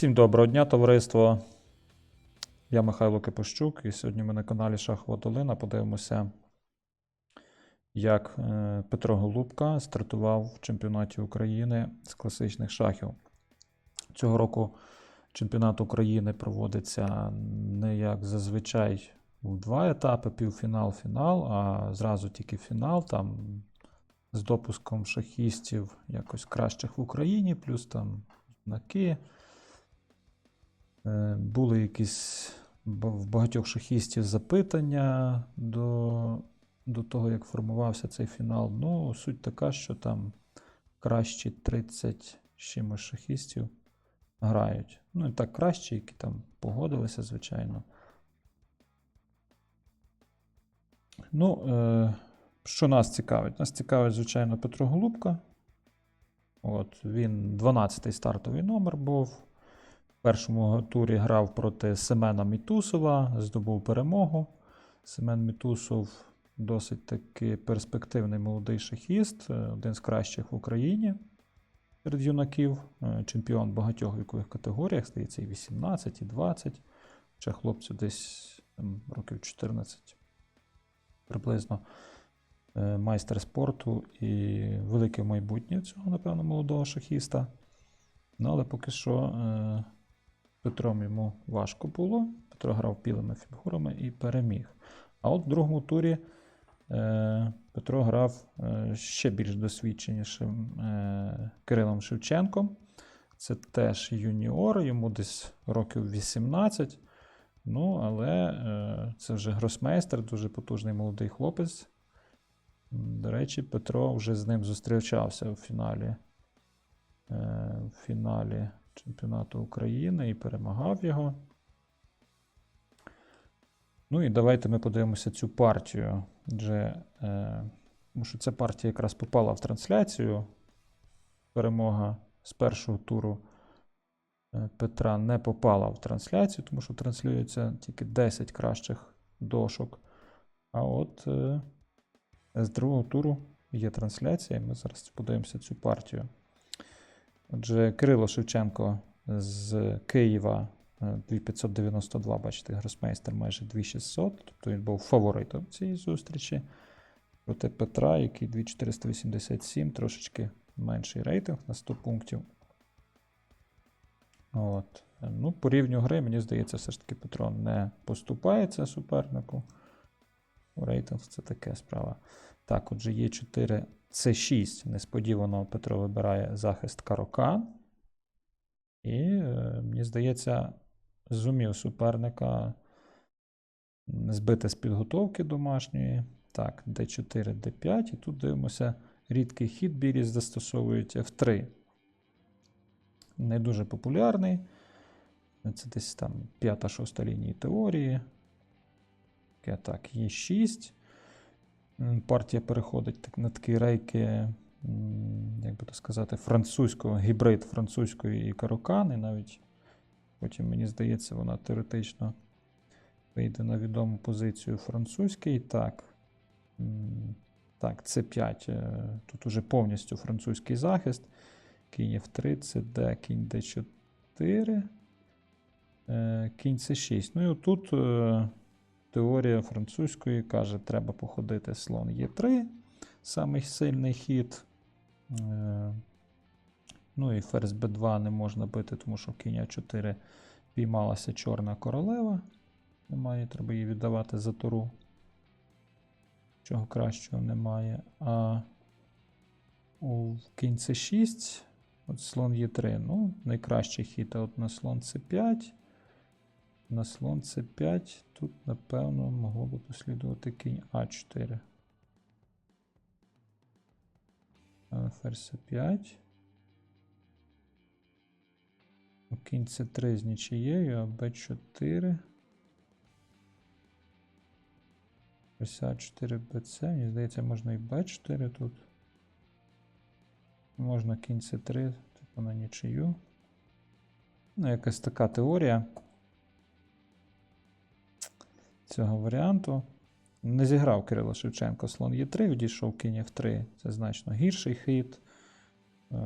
Всім доброго дня, товариство. Я Михайло Кипощук, і сьогодні ми на каналі Шахова Долина подивимося, як е, Петро Голубка стартував в чемпіонаті України з класичних шахів. Цього року чемпіонат України проводиться не як зазвичай у два етапи: півфінал, фінал, а зразу тільки фінал. Там з допуском шахістів якось кращих в Україні, плюс там знаки. Е, Були якісь в багатьох шахістів запитання до, до того, як формувався цей фінал. Ну, суть така, що там кращі 30 з чимось шахістів грають. Ну, і так кращі, які там погодилися, звичайно. Ну, е, що нас цікавить? Нас цікавить, звичайно, Петро Голубка. От, він 12-й стартовий номер був. В першому турі грав проти Семена Мітусова, здобув перемогу. Семен Мітусов досить таки перспективний молодий шахіст, е, один з кращих в Україні серед юнаків, е, чемпіон багатьох вікових категоріях, здається, і 18, і 20. Ще хлопцю десь там, років 14 приблизно. Е, Майстер спорту і велике майбутнє цього, напевно, молодого шахіста. Ну, але поки що Петром йому важко було. Петро грав білими фігурами і переміг. А от в другому турі е, Петро грав е, ще більш досвідченішим е, Кирилом Шевченком. Це теж юніор, йому десь років 18. Ну, але е, це вже гросмейстер, дуже потужний молодий хлопець. До речі, Петро вже з ним зустрічався у фіналі, е, в фіналі чемпіонату України і перемагав його. Ну і давайте ми подивимося цю партію. Адже, е, тому що ця партія якраз попала в трансляцію. Перемога з першого туру е, Петра не попала в трансляцію, тому що транслюється тільки 10 кращих дошок. А от е, з другого туру є трансляція, і ми зараз подивимося цю партію. Отже, Кирило Шевченко з Києва е, 2592, бачите, гросмейстер майже 2600, тобто він був фаворитом цієї зустрічі. Проти Петра, який 2487, трошечки менший рейтинг на 100 пунктів. От. Ну, по рівню гри, мені здається, все ж таки Петро не поступається супернику. Рейтинг це таке справа. Так, отже, є 4 С6. Несподівано Петро вибирає захист Карокан. І, е, мені здається, зумів суперника збити з підготовки домашньої. Так, D4, D5. І тут дивимося, рідкий хід білі застосовують F3. Не дуже популярний. Це десь там 5-6 лінії теорії. Так, є 6. М, Партія переходить на такі рейки, як би то сказати, французького, гібрид французької і карокани. Навіть потім, мені здається, вона теоретично вийде на відому позицію французький. Так, так, С5. е, Тут уже повністю французький захист. Кінь F3, CD, кінь D4. е, Кінь С6. Ну і отут е, теорія французької каже, треба походити слон Е3, самий сильний хід. Е, Ну і ферзь Б2 не можна бити, тому що в кінь А4 піймалася чорна королева. Немає, треба її віддавати за туру. Чого кращого немає. А у кінь С6, от слон Е3. Ну, найкращий хід, а от на слон С5. На слон С5 тут, напевно, могло би послідувати кінь А4. А Ферзь С5. Ну, Кінь С3 з нічиєю, а Б4. Ферзь А4, БЦ. Мені здається, можна і Б4 тут. Можна кінь С3, типу на нічию. Ну, якась така теорія цього варіанту. Не зіграв Кирило Шевченко слон Е3, відійшов кінь F3. Це значно гірший хід. Е,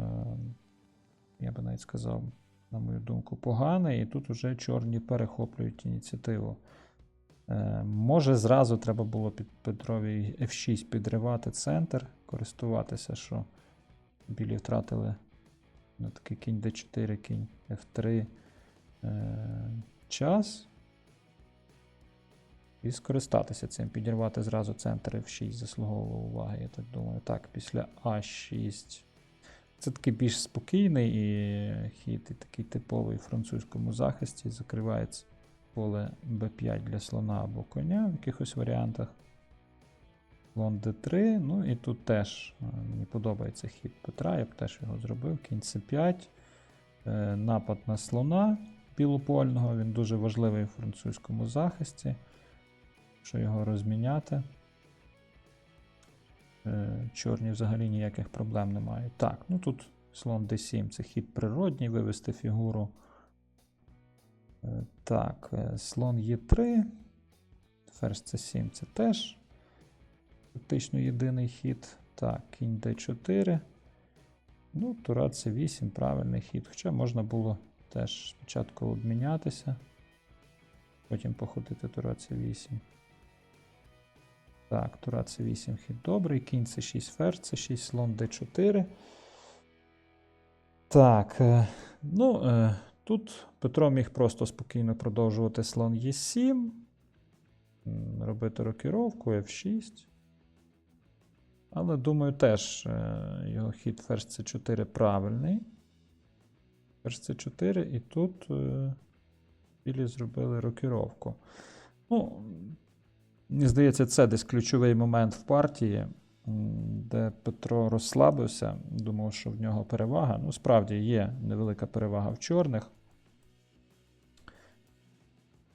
Я би навіть сказав, на мою думку, поганий, і тут вже чорні перехоплюють ініціативу. Е, може, зразу треба було під Петрові F6 підривати центр, користуватися, що білі втратили на такий кінь D4, кінь F3 е, час. І скористатися цим, підірвати зразу центр F6 заслуговував уваги, я так думаю. Так, після А6. Це такий більш спокійний і хід, і такий типовий в французькому захисті. Закривається поле b5 для слона або коня в якихось варіантах. Слон d3. Ну і тут теж е, мені подобається хід Петра, я б теж його зробив. Кінь c5. Е, Напад на слона білопольного. Він дуже важливий в французькому захисті. Що його розміняти. Е, Чорні взагалі ніяких проблем немає. Так, ну тут слон d7 це хід природній, вивести фігуру. Е, Так, е, слон Е3. Ферзь c7 це теж фактично єдиний хід. Так, кінь d4. Ну, тура c8, правильний хід. Хоча можна було теж спочатку обмінятися, потім походити тура c8. Так, тура c8 хід добрий, кінь c6, ферзь c6, слон d4. Так, е, ну, е, тут Петро міг просто спокійно продовжувати слон e7, робити рокіровку, f6. Але думаю, теж е, його хід ферзь c4 правильний. Ферзь c4, і тут е, білі зробили рокіровку. Ну, Мені здається, це десь ключовий момент в партії, де Петро розслабився, думав, що в нього перевага. Ну, справді є невелика перевага в чорних.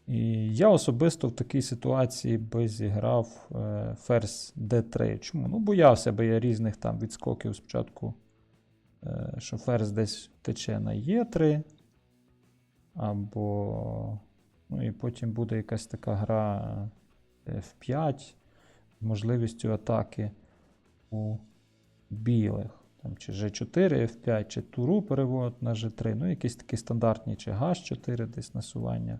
І я особисто в такій ситуації би зіграв е, ферзь d3. Чому? Ну, боявся би я різних там відскоків спочатку, е, що ферзь десь тече на e3, або. Ну і потім буде якась така гра F5 можливістю атаки у білих. Там, чи G4, F5, чи туру перевод на G3. Ну, якісь такі стандартні, чи H4 десь насування.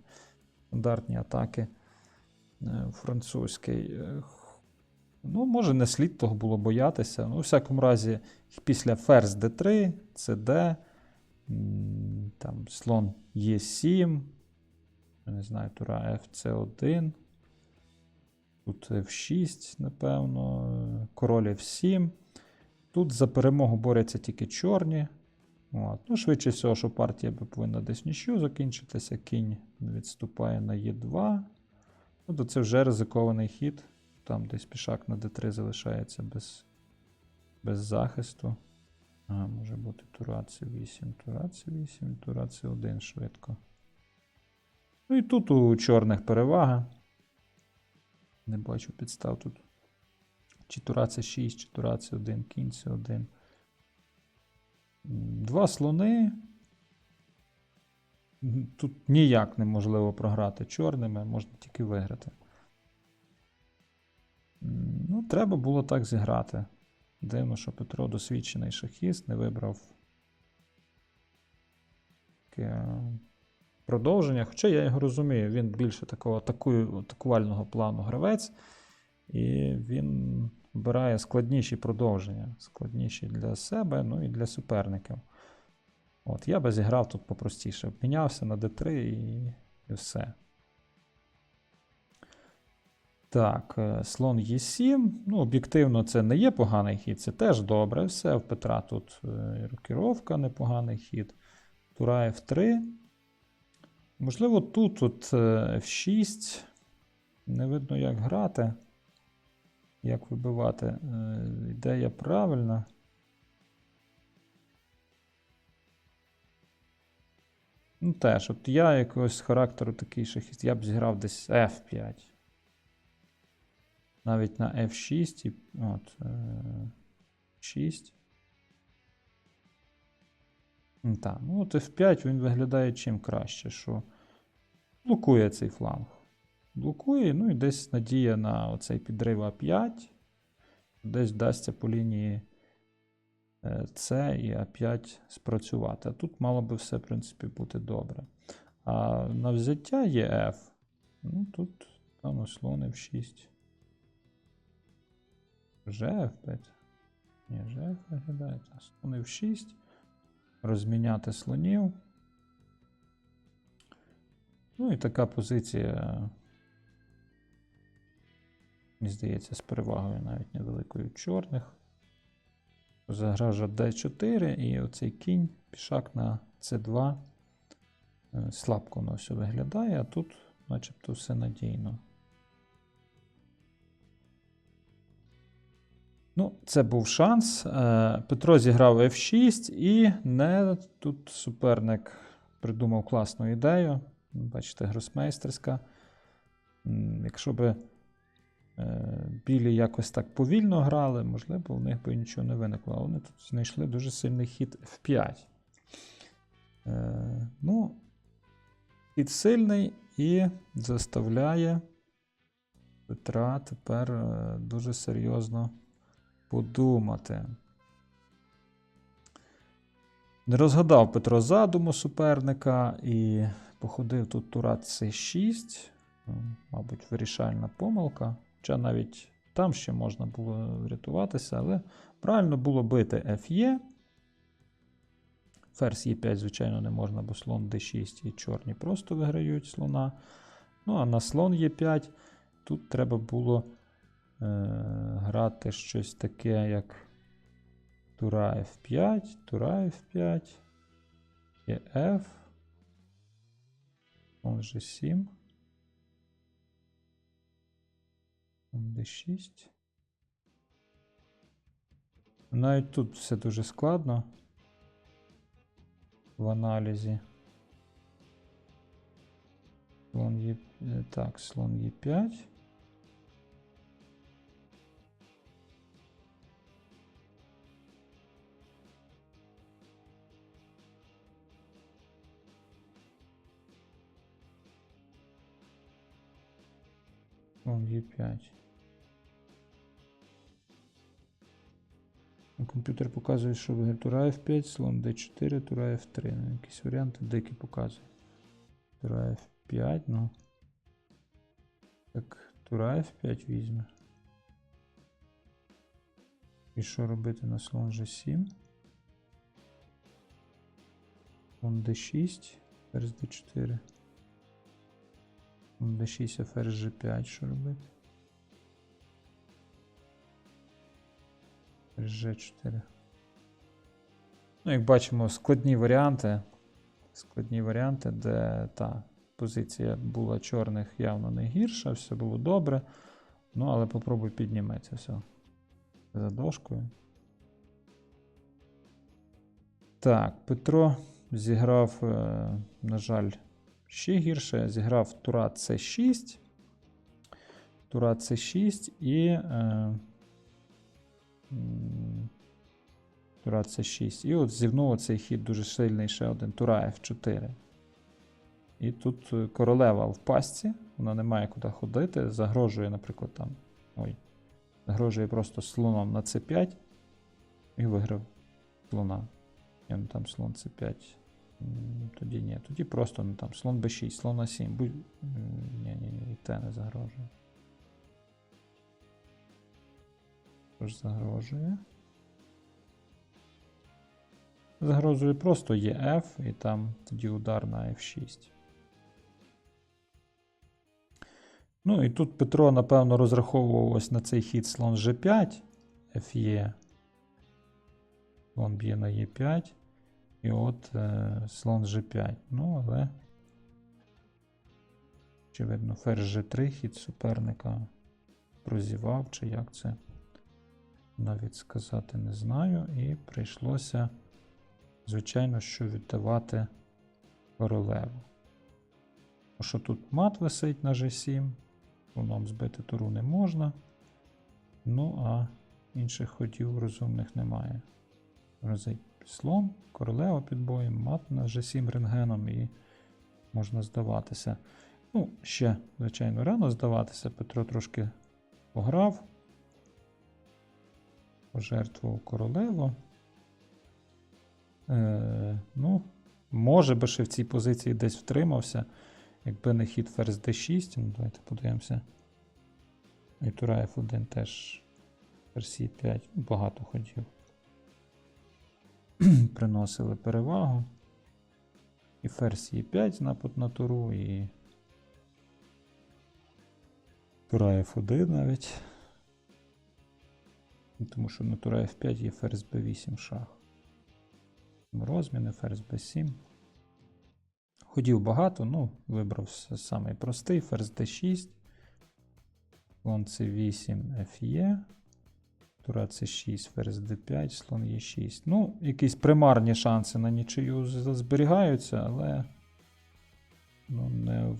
Стандартні атаки е, французький. Е, Ну, може, не слід того було боятися. Ну, у всякому разі, після ферзь d3, cd, там слон e7, я не знаю, тура fc1. Тут F6, напевно, король F7. Тут за перемогу борються тільки чорні. От. Ну, Швидше всього, що партія повинна десь нічю закінчитися. Кінь відступає на Е2. Тобто це вже ризикований хід. Там десь пішак на d3 залишається без без захисту. А, може бути тура c8, тура c8, тура c1 швидко. Ну і тут у чорних перевага. Не бачу підстав тут. Чи тура це 6, чи тура це 1, кінь це 1. Два слони. Тут ніяк неможливо програти чорними, можна тільки виграти. Ну, треба було так зіграти. Дивно, що Петро досвідчений шахіст, не вибрав таке продовження. Хоча я його розумію, він більше такого атакую, атакувального плану гравець, і він обирає складніші продовження, складніші для себе, ну і для суперників. От, Я би зіграв тут попростіше. Обмінявся на d3 і, і все. Так, е, слон Е7. Ну, об'єктивно, це не є поганий хід, це теж добре. Все, в Петра тут е, рокіровка, непоганий хід. Тура F3. Можливо, тут от F6. Не видно, як грати. Як вибивати. Е, Ідея правильна. Ну, теж, от я якогось характеру такий шахіст, я б зіграв десь F5. Навіть на F6 і от, е, 6. Так, ну от F5 він виглядає чим краще, що блокує цей фланг. Блокує, ну і десь надія на оцей підрив А5. Десь вдасться по лінії е, С і А5 спрацювати. А тут мало би все, в принципі, бути добре. А на взяття є F. Ну, тут, певно, слон F6. Вже F5. Ні, вже F виглядає. Слон F6. Розміняти слонів. Ну і така позиція, мені здається, з перевагою навіть невеликою чорних. Загража D4 і оцей кінь, пішак на C2 е, слабко воно все виглядає, а тут начебто все надійно. Ну, це був шанс. Е, Петро зіграв F6 і не тут суперник придумав класну ідею. Бачите, гросмейстерська. Якщо би е, білі якось так повільно грали, можливо, у них би нічого не виникло. А вони тут знайшли дуже сильний хід F5. Е, ну, хід сильний і заставляє Петра тепер дуже серйозно подумати. Не розгадав Петро задуму суперника і походив тут тура С6. Мабуть, вирішальна помилка. Хоча навіть там ще можна було врятуватися, але правильно було бити Ф'є. Ферзь Е5, звичайно, не можна, бо слон d6 і чорні просто виграють слона. Ну, а на слон Е5 тут треба було е, грати щось таке, як тура F5, тура F5, є F, слон G7, D6. Навіть тут все дуже складно в аналізі. Слон Е, е, так, слон Е5. Слон Е5. Ну, Комп'ютер показує, що виграє тура F5, слон D4, тура F3. Ну, якісь варіанти дикі показує. Тура F5, ну. Так, тура F5 візьме. І що робити на слон G7? Слон D6, ферзь D4. D6, а ферзь G5, що робити? G4. Ну, як бачимо, складні варіанти. Складні варіанти, де та позиція була чорних явно не гірша, все було добре. Ну, але попробуй підніми це все за дошкою. Так, Петро зіграв, е, на жаль, ще гірше. Зіграв Тура С6. Тура С6 і. Е, Тура С6. І от зівнув цей хід дуже сильний ще один Тура F4. І тут е, королева в пастці, вона не має куди ходити, загрожує, наприклад, там. Ой, загрожує просто слоном на С5 і виграв слона. Ну там слон С5. Тоді ні. Тоді просто ну, там слон Б6, слон А7. Будь... Ні, ні, ні, і те не загрожує. Тож загрожує. Загрожує просто ЄФ, і там тоді удар на F6. Ну і тут Петро, напевно, розраховував ось на цей хід слон G5, Ф'є. Слон б'є на Е5. І от е, слон G5. Ну, але. Очевидно, ферзь G3 хід суперника прозівав, чи як це навіть сказати не знаю. І прийшлося, звичайно, що віддавати королеву. Тому що тут мат висить на G7, слоном збити туру не можна. Ну, а інших ходів розумних немає. Грозить слон, королева під боєм, мат на G7 рентгеном і можна здаватися. Ну, ще, звичайно, рано здаватися. Петро трошки пограв, пожертвував королеву. Е, ну, може би ще в цій позиції десь втримався. Якби не хід ферзь d6, ну давайте подивимося. І тура F1 теж ферзь E5, ну, багато ходів. Приносили перевагу. І ферзь E5 напад на туру, і тура F1 навіть. Ну, Тому що на тура F5 є ферзь B8 шах. Розміни, ферзь B7. Ходів багато, ну, вибрав самий простий, ферзь D6. Слон C8, FE. Тура C6, ферзь D5, слон E6. Ну, якісь примарні шанси на нічию зберігаються, але ну, не,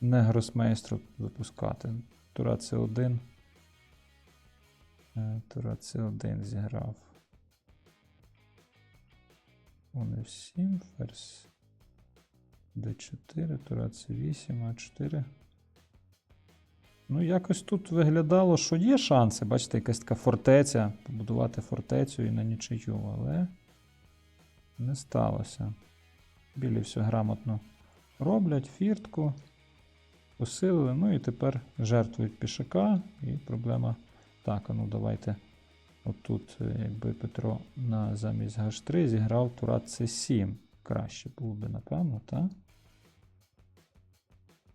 не гросмейстру випускати. Тура C1. Е, Тура C1 зіграв. Слон F7, ферзь D4, тура C8, А4. Ну, якось тут виглядало, що є шанси. Бачите, якась така фортеця, побудувати фортецю і на нічию, але не сталося. Білі все грамотно роблять, фіртку, посилили, ну і тепер жертвують пішака, і проблема. Так, ну давайте. Отут, е, якби Петро на замість H3 зіграв тура C7. Краще було би, напевно, так?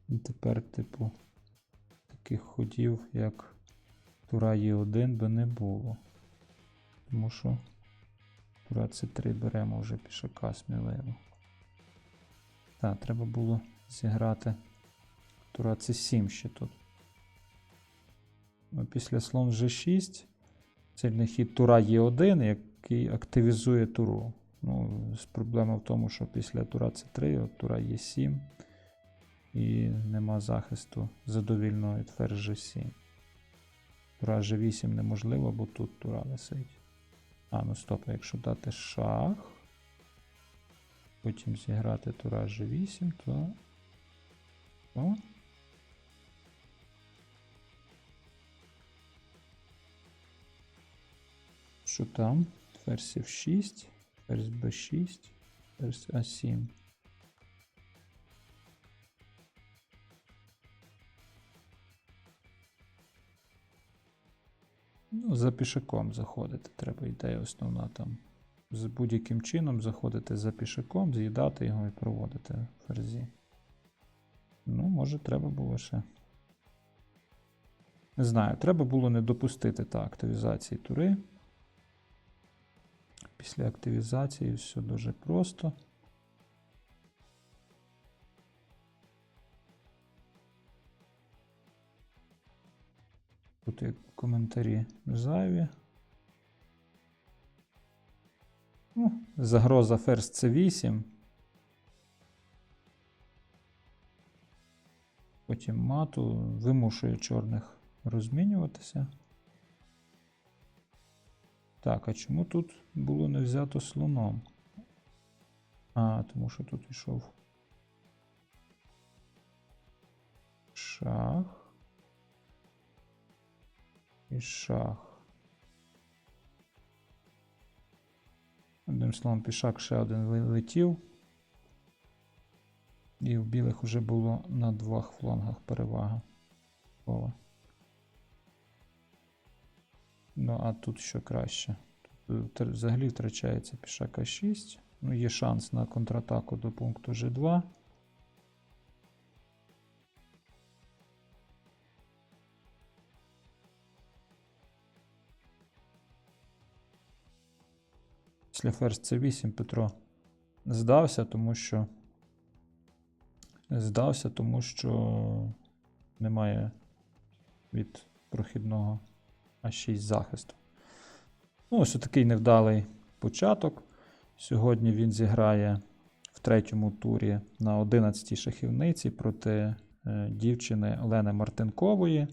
І тепер, типу, таких ходів, як тура Е1 би не було. Тому що тура С3 беремо вже пішака сміливо. Так, треба було зіграти тура С7 ще тут. Ну, після слон G6 сильний хід тура Е1, який активізує туру. Ну, проблема в тому, що після тура С3, от тура Е7 і нема захисту задовільного від ферзь G7. Тура G8 неможливо, бо тут тура висить. А, ну стоп, якщо дати шах, потім зіграти тура G8, то. О. Що там? Ферзь F6, ферзь B6, ферзь А7. Ну, за пішаком заходити. Треба ідея основна там. З будь-яким чином заходити за пішаком, з'їдати його і проводити ферзі. Ну, може, треба було ще. Не знаю, треба було не допустити та активізації тури. Після активізації все дуже просто. Тут є коментарі зайві. Ну, загроза ферзь C8. Потім мату вимушує чорних розмінюватися. Так, а чому тут було не взято слоном? А, тому що тут йшов шах. І шах. Одним словом, пішак ще один летів. І у білих вже було на двох флангах перевага. Кола. Ну, а тут що краще. Тут е, взагалі втрачається пішак А6. Ну, є шанс на контратаку до пункту G2. Після ферзь C8 Петро здався, тому що здався, тому що немає від прохідного А6 захисту. Ну, ось такий невдалий початок. Сьогодні він зіграє в третьому турі на 11-й шахівниці проти е, дівчини Олени Мартинкової.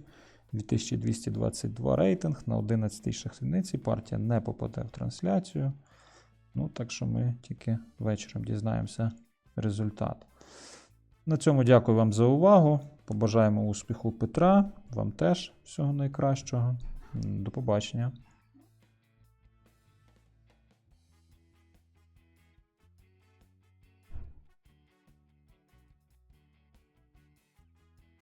2222 рейтинг на 11-й шахівниці. Партія не попаде в трансляцію. Ну, так що ми тільки вечором дізнаємося результат. На цьому дякую вам за увагу. Побажаємо успіху Петра. Вам теж всього найкращого. До побачення.